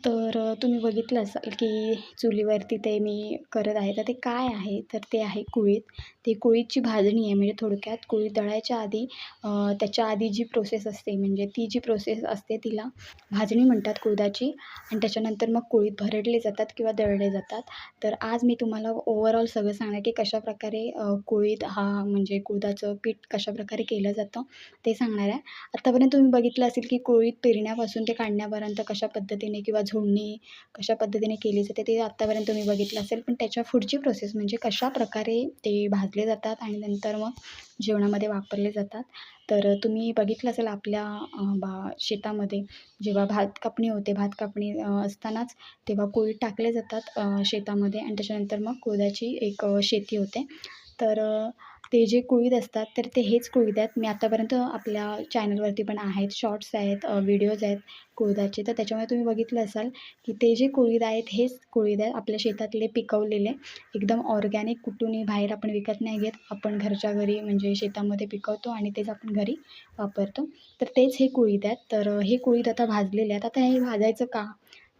तर तुम्ही बघितलं असाल की चुलीवरती ते मी करत आहे. तर ते काय आहे? तर ते आहे कुळीत. ते कुळीतची भाजणी आहे. म्हणजे थोडक्यात कुळीत दळायच्या आधी त्याच्या आधी जी प्रोसेस असते म्हणजे ती जी प्रोसेस असते तिला भाजणी म्हणतात कुळदाची. आणि त्याच्यानंतर मग कुळीत भरडले जातात किंवा दळले जातात. तर आज मी तुम्हाला ओवरऑल सगळं सांगणार की कशाप्रकारे कुळीत हा म्हणजे कुळदाचं पीठ कशाप्रकारे केलं जातं ते सांगणार आहे. आत्तापर्यंत तुम्ही बघितलं असेल की कुळीत पेरण्यापासून ते काढण्यापर्यंत कशा पद्धतीने किंवा झोडणी कशा पद्धतीने केली जाते ते आत्तापर्यंत तुम्ही बघितलं असेल. पण त्याच्या पुढची प्रोसेस म्हणजे कशा प्रकारे ते भाजले जातात आणि नंतर मग जेवणामध्ये वापरले जातात. तर तुम्ही बघितलं असेल आपल्या बा शेतामध्ये जेव्हा भात कापणी होते भात कापणी असतानाच तेव्हा कोळी टाकले जातात शेतामध्ये आणि त्याच्यानंतर मग कोद्याची एक शेती होते. तर ते जे कुळीद असतात तर ते हेच कुळीद आहेत. मी आत्तापर्यंत आपल्या चॅनलवरती पण आहेत शॉर्ट्स आहेत व्हिडिओज आहेत कुळदाचे. तर त्याच्यामुळे तुम्ही बघितलं असाल की ते जे कुळीद आहेत हेच कुळीद आहेत आपल्या शेतातले पिकवलेले. एकदम ऑर्गॅनिक कुठूनही बाहेर आपण विकत नाही घेत. आपण घरच्या घरी म्हणजे शेतामध्ये पिकवतो आणि तेच आपण घरी वापरतो. तर तेच हे कुळीद आहेत. तर हे कुळीद आता भाजलेले आहेत. आता हे भाजायचं का?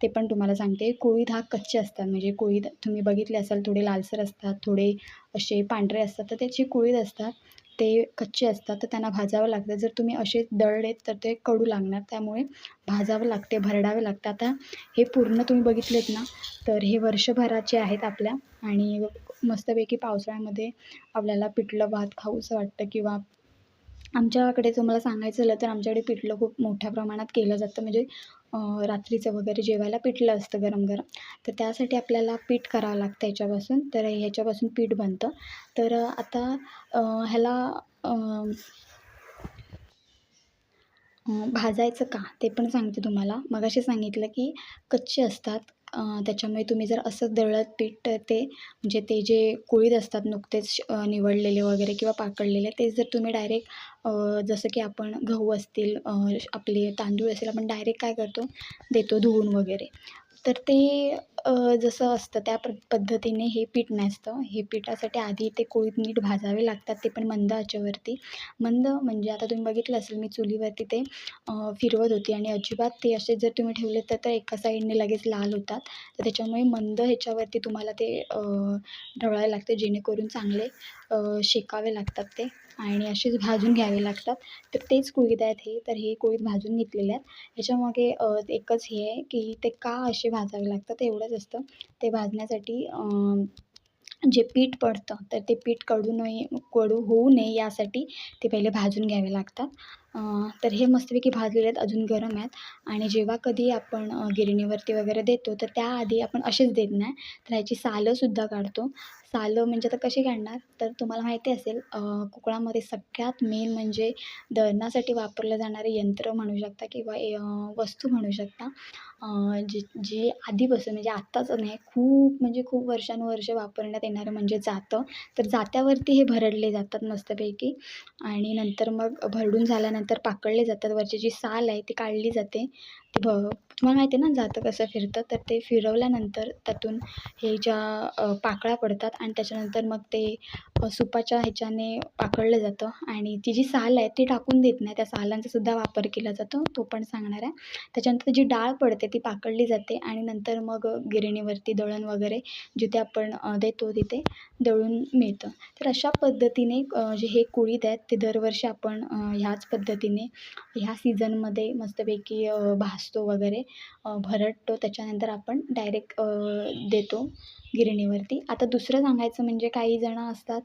ते पण तुम्हाला सांगते. कोळी हा कच्चे असतात. म्हणजे कोळी तुम्ही बघितले असाल थोडे लालसर असतात थोडे असे पांढरे असतात तर त्याचे कोळीद असतात. ते कच्चे असतात तर त्यांना भाजावं लागतं. जर तुम्ही असे दळलेत तर ते कडू लागणार. त्यामुळे भाजावं लागते भरडावे लागतं. आता हे पूर्ण तुम्ही बघितलेत ना तर हे वर्षभराचे आहेत आपल्या. आणि मस्तपैकी पावसाळ्यामध्ये आपल्याला पिठलं भात खाऊसं वाटतं किंवा आमच्याकडे तुम्हाला सांगायचं झालं तर आमच्याकडे पिठलं खूप मोठ्या प्रमाणात केलं जातं. म्हणजे रात्रीचं वगैरे जेवायला पिठलं असतं गरम गरम. तर त्यासाठी आपल्याला पीठ करावं लागतं याच्यापासून. तर ह्याच्यापासून पीठ बनतं. तर आता ह्याला भाजायचं का? ते पण सांगते तुम्हाला. मगाशी सांगितलं की कच्चे असतात. त्याच्यामुळे तुम्ही जर असंच दळलं पीठ तर ते म्हणजे ते जे कुळीद असतात नुकतेच निवडलेले वगैरे किंवा पाकडलेले ते जर तुम्ही डायरेक्ट जसं की आपण गहू असतील आपले तांदूळ असेल आपण डायरेक्ट काय करतो? देतो धुवून वगैरे. तर ते जसं असतं त्या प पद्धतीने हे पीठ नसतं हे पिठासाठी आधी ते कोळीत नीट भाजावे लागतात ते पण मंद आचेवरती. मंद म्हणजे आता तुम्ही बघितलं असेल मी चुलीवरती ते फिरवत होती आणि अजिबात ते असे जर तुम्ही ठेवले तर एका साईडने लगेच लाल होतात. तर त्याच्यामुळे मंद ह्याच्यावरती तुम्हाला ते ढवळायला लागते जेणेकरून चांगले शेकावे लागतात ते आणि असेच भाजून घ्यावे लागतात. तर तेच कुळीत आहेत हे तर हे कुळीत भाजून घेतलेले आहेत. ह्याच्यामागे एकच हे आहे की ते का असे भाजावे लागतात एवढंच असतं. ते भाजण्यासाठी जे पीठ पडतं तर ते पीठ कडू नये कडू होऊ नये यासाठी ते पहिले भाजून घ्यावे लागतात. तर हे मस्तपैकी भाजलेले आहेत अजून गरम आहेत. आणि जेव्हा कधी आपण गिरणीवरती वगैरे देतो तर त्याआधी आपण असेच देत नाही. तर ह्याची सालंसुद्धा काढतो. सालं म्हणजे आता कशी काढणार? तर तुम्हाला माहिती असेल कोकणामध्ये सगळ्यात मेन म्हणजे दळणासाठी वापरलं जाणारे यंत्र म्हणू शकता किंवा वस्तू म्हणू शकता. जे जे आधीपासून म्हणजे आत्ताच नाही खूप म्हणजे खूप वर्षानुवर्ष वापरण्यात येणारं म्हणजे जातं. तर जात्यावरती हे भरडले जातात मस्तपैकी. आणि नंतर मग भरडून झाल्यानंतर पाकडले जातात. वरची जी साल आहे ती काढली जाते. ती भ तुम्हाला माहिती आहे ना जातं कसं फिरतं? तर ते फिरवल्यानंतर त्यातून हे ज्या पाकळ्या पडतात आणि त्याच्यानंतर मग ते सुपाच्या ह्याच्याने पाकडलं जातं आणि ती जी साल आहे ती टाकून देत नाही. त्या सालांचा सुद्धा वापर केला जातो तो पण सांगणार आहे. त्याच्यानंतर जी डाळ पडते ती पाकडली जाते आणि नंतर मग गिरणीवरती दळण वगैरे जिथे आपण देतो तिथे दळून मिळतं. तर अशा पद्धतीने जे हे कुळीद आहेत ते दरवर्षी आपण ह्याच पद्धतीने ह्या सीझनमध्ये मस्तपैकी भासतो वगैरे. भरडतो त्याच्यानंतर आपण डायरेक्ट देतो. गिरणीवरती. आता दुसरं सांगायचं म्हणजे काही जणं असतात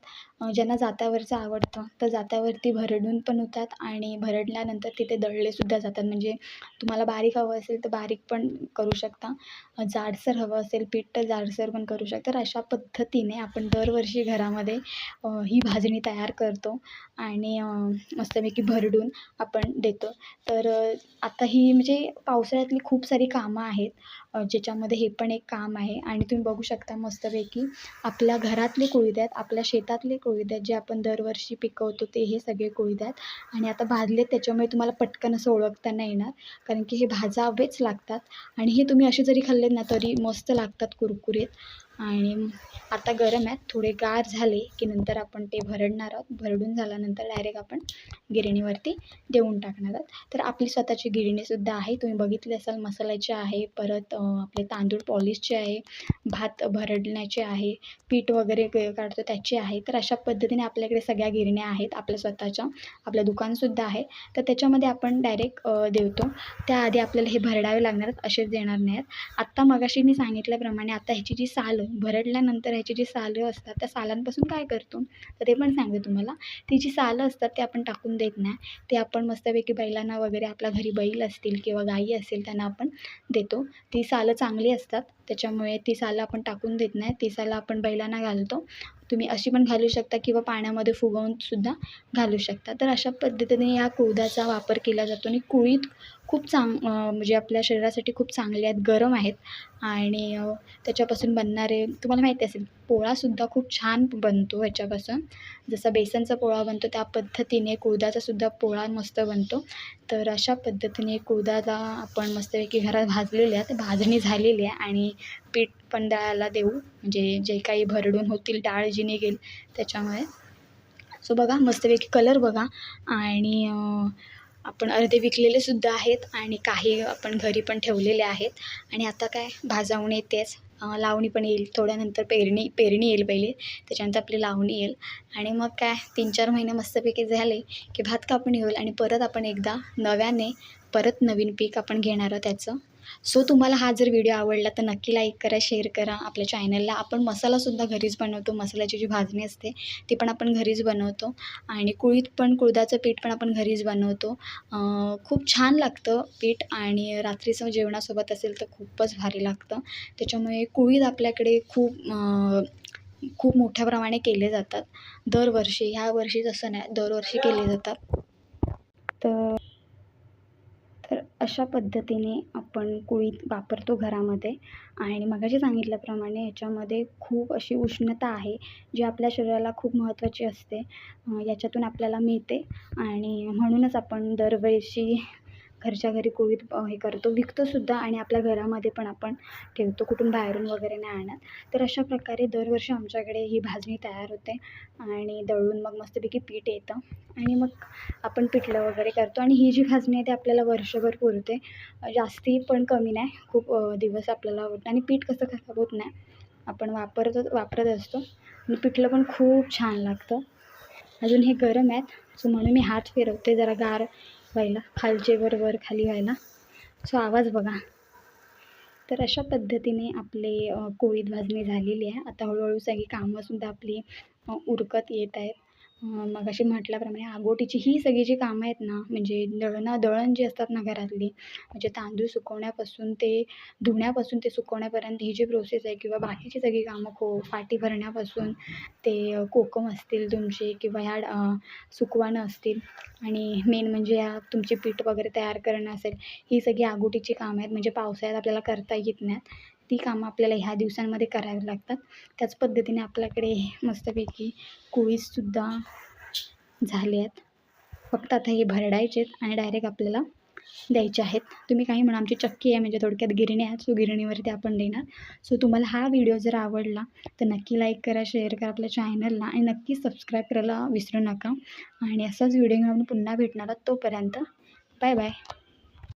ज्यांना जात्यावरचं आवडतं. तर जात्यावरती भरडून पण होतात आणि भरडल्यानंतर तिथे दळलेसुद्धा जातात. म्हणजे तुम्हाला बारीक हवं असेल तर बारीक पण करू शकता. जाडसर हवं असेल पीठ तर जाडसर पण करू शकता. तर अशा पद्धतीने आपण दरवर्षी घरामध्ये ही भाजणी तयार करतो आणि मस्तपैकी भरडून आपण देतो. तर आता ही म्हणजे पावसाळ्यातली खूप सारी कामं आहेत. ज्याच्यामध्ये हे पण एक काम आहे. आणि तुम्ही बघू शकता मस्तपैकी आपल्या घरातले कोळीद्यात आहेत आपल्या शेतातले कोळीद्यात जे आपण दरवर्षी पिकवतो ते हे सगळे कोळीद्यात आहेत. आणि आता भाजले त्याच्यामुळे तुम्हाला पटकन असं ओळखता नाही येणार. कारण की हे भाजावेच लागतात. आणि हे तुम्ही असे जरी खाल्ले ना तरी मस्त लागतात कुरकुरीत. आणि आता गरम आहेत थोडे गार झाले की नंतर आपण ते भरडणार आहोत. भरडून झाल्यानंतर डायरेक्ट आपण गिरणीवरती देऊन टाकणार आहोत. तर आपली स्वतःची गिरणीसुद्धा आहे. तुम्ही बघितली असाल मसाल्याची आहे परत आपले तांदूळ पॉलिशचे आहे भात भरडण्याचे आहे पीठ वगैरे क काढतो त्याचे आहे. तर अशा पद्धतीने आपल्याकडे सगळ्या गिरण्या आहेत. आपल्या स्वतःच्या आपलं दुकानसुद्धा आहे. तर त्याच्यामध्ये आपण डायरेक्ट देतो. त्याआधी आपल्याला हे भरडावे लागणार आहेत असेच देणार नाहीत. आत्ता मगाशी मी सांगितल्याप्रमाणे आता ह्याची जी साल भरडल्यानंतर ह्याची जी सालं असतात त्या सालांपासून काय करतो? तर ते पण सांगते तुम्हाला. ती जी सालं असतात ते आपण टाकून देत नाही. ते आपण मस्तपैकी बैलांना वगैरे आपल्या घरी बैल असतील किंवा गाई असतील त्यांना आपण देतो. ती सालं चांगली असतात. त्याच्यामुळे ती सालं आपण टाकून देत नाही. ती सालं आपण बैलांना घालतो. तुम्ही अशी पण घालू शकता किंवा पाण्यामध्ये फुगवूनसुद्धा घालू शकता. तर अशा पद्धतीने या कुळदाचा वापर केला जातो आणि कुळीत खूप चांग म्हणजे आपल्या शरीरासाठी खूप चांगले आहेत गरम आहेत आणि त्याच्यापासून बनणारे तुम्हाला माहिती असेल पोळासुद्धा खूप छान बनतो ह्याच्यापासून. जसा बेसनचा पोळा बनतो त्या पद्धतीने कुळदाचासुद्धा पोळा मस्त बनतो. तर अशा पद्धतीने कुळथाला आपण मस्तपैकी घरात भाजलेले आहेत भाजणी झालेली आहे आणि पीठ पण दळायला देऊ म्हणजे जे काही भरडून होतील डाळ जी निघेल त्याच्यामुळे. सो बघा मस्तपैकी कलर बघा आणि आपण अर्धे विकलेले सुद्धा आहेत आणि काही आपण घरी पण ठेवलेले आहेत. आणि आता काय? भाजावून येतेच. लावणी पण येईल. थोड्यानंतर पेरणी पेरणी येईल पहिले. त्याच्यानंतर आपली लावणी येईल. आणि मग काय? तीन चार महिने मस्तपैकी झाले की भात कापणी होईल आणि परत आपण एकदा नव्याने परत नवीन पीक आपण घेणार आहोत त्याचं. सो तुम्हाला हा जर व्हिडिओ आवडला तर नक्की लाईक करा शेअर करा. आपल्या चॅनलला आपण मसालासुद्धा घरीच बनवतो. मसाल्याची जी भाजणी असते ती पण आपण घरीच बनवतो. आणि कुळीत पण कुळदाचं पीठ पण आपण घरीच बनवतो. खूप छान लागतं पीठ आणि रात्रीचं जेवणासोबत असेल तर खूपच भारी लागतं. त्याच्यामुळे कुळीत आपल्याकडे खूप खूप मोठ्या प्रमाणे केले जातात. दरवर्षी ह्या वर्षी तसं नाही. दरवर्षी केले जातात. तर तर अशा पद्धतीने आपण कुळीत वापरतो घरामध्ये. आणि मगाशी सांगितल्याप्रमाणे याच्यामध्ये खूप अशी उष्णता आहे जी आपल्या शरीराला खूप महत्त्वाची असते. याच्यातून आपल्याला मिळते. आणि म्हणूनच आपण दरवर्षी घरच्या घरी कुळीथ हे करतो. विकतोसुद्धा आणि आपल्या घरामध्ये पण आपण ठेवतो. कुठून बाहेरून वगैरे नाही आणत. तर अशा प्रकारे दरवर्षी आमच्याकडे ही भाजणी तयार होते. आणि दळून मग मस्तपैकी पीठ येतं. आणि मग आपण पिठलं वगैरे करतो. आणि ही जी भाजणी आहे ती आपल्याला वर्षभर पुरते. जास्ती पण कमी नाही. खूप दिवस आपल्याला होत आणि पीठ कसं खराब होत नाही. आपण वापरतो वापरत असतो. आणि पिठलं पण खूप छान लागतं. अजून हे गरम आहेत. सो म्हणून मी हात फिरवते. जरा गार व्हायला खालचे वर वर खाली व्हायला. सो आवाज बघा. तर अशा पद्धतीने आपले कोळीत भाजणी झालेली आहे. आता हळूहळू सगळी कामंसुद्धा आपली उरकत येत आहेत. मगाशी म्हटल्याप्रमाणे आगोटीची ही सगळी जी कामं आहेत ना म्हणजे दळणं दळण जी असतात ना घरातली म्हणजे तांदूळ सुकवण्यापासून ते धुण्यापासून ते सुकवण्यापर्यंत ही जी प्रोसेस आहे किंवा बाकीची सगळी कामं खो फाटी भरण्यापासून ते कोकम असतील तुमचे किंवा ह्या सुकवाणं असतील आणि मेन म्हणजे या तुमचे पीठ वगैरे तयार करणं असेल ही सगळी आगोटीची कामं आहेत म्हणजे पावसाळ्यात आपल्याला करता येत नाहीत. ती कामं आपल्याला ह्या दिवसांमध्ये करावी लागतात. त्याच पद्धतीने आपल्याकडे मस्तपैकी कोळीसुद्धा झाले आहेत. फक्त आता हे भरडायचे आहेत आणि डायरेक्ट आपल्याला द्यायचे आहेत. तुम्ही काही म्हणा आमची चक्की आहे म्हणजे थोडक्यात गिरणी आहेत सो गिरणीवरती आपण देणार. सो तुम्हाला हा व्हिडिओ जर आवडला तर नक्की लाईक करा शेअर करा आपल्या चॅनलला आणि नक्की सबस्क्राईब करायला विसरू नका. आणि असाच व्हिडिओ घेऊन पुन्हा भेटणार तोपर्यंत बाय बाय